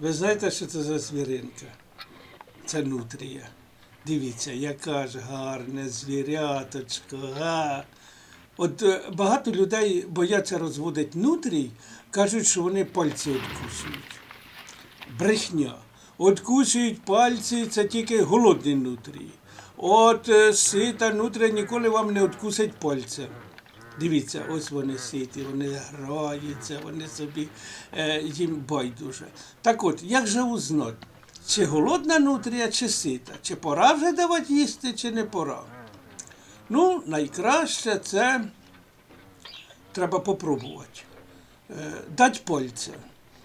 Ви знаєте, що це за звіринка? Це нутрія. Дивіться, яка ж гарна звіряточка. А? От е, багато людей бояться розводити нутрій, кажуть, що вони пальці відкусують. Брехня. Откусують пальці, це тільки голодні нутрії. От е, сита нутрія ніколи вам не откусить пальця. Дивіться, ось вони ситі, вони граються, вони собі е, їм байдуже. Так от, як же узнати, чи голодна нутрія, чи сита? Чи пора вже давати їсти, чи не пора? Ну, найкраще це треба попробувати. Е, дать пальця.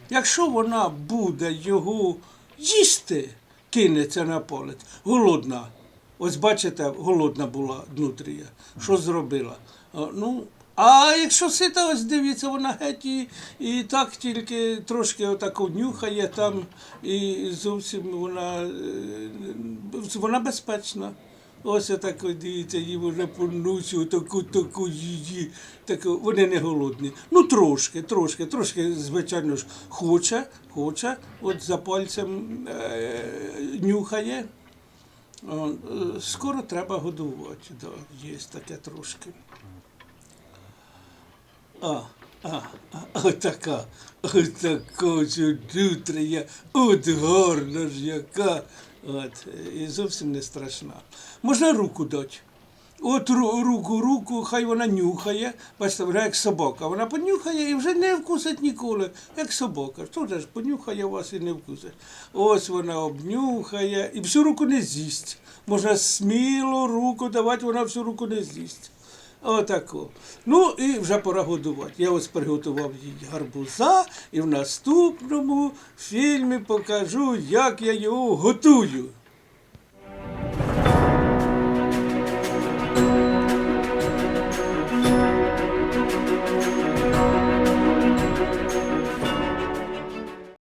Якщо вона буде його їсти, кинеться на палець, голодна. Ось бачите, голодна була нутрія. Що зробила? Ну, а якщо сита, ось дивіться, вона геть і, і так тільки трошки отако нюхає там, і зовсім вона, е, вона безпечна. Ось отак, от, дивіться, їм вже понусю, таку, таку її, таку, вони не голодні. Ну, трошки, трошки, трошки, звичайно ж, хоче, хоче, от за пальцем е, нюхає. Е, скоро треба годувати, да, є таке трошки. А, а, а, отака, отака чудутрія, от гарна ж яка. От, і зовсім не страшна. Можна руку дати. От руку, руку, хай вона нюхає, бачите, вона як собака. Вона понюхає і вже не вкусить ніколи, як собака. Хто ж понюхає вас і не вкусить. Ось вона обнюхає і всю руку не з'їсть. Можна сміло руку давати, вона всю руку не з'їсть. Отако. Ну і вже пора годувати. Я ось приготував їй гарбуза і в наступному фільмі покажу, як я його готую.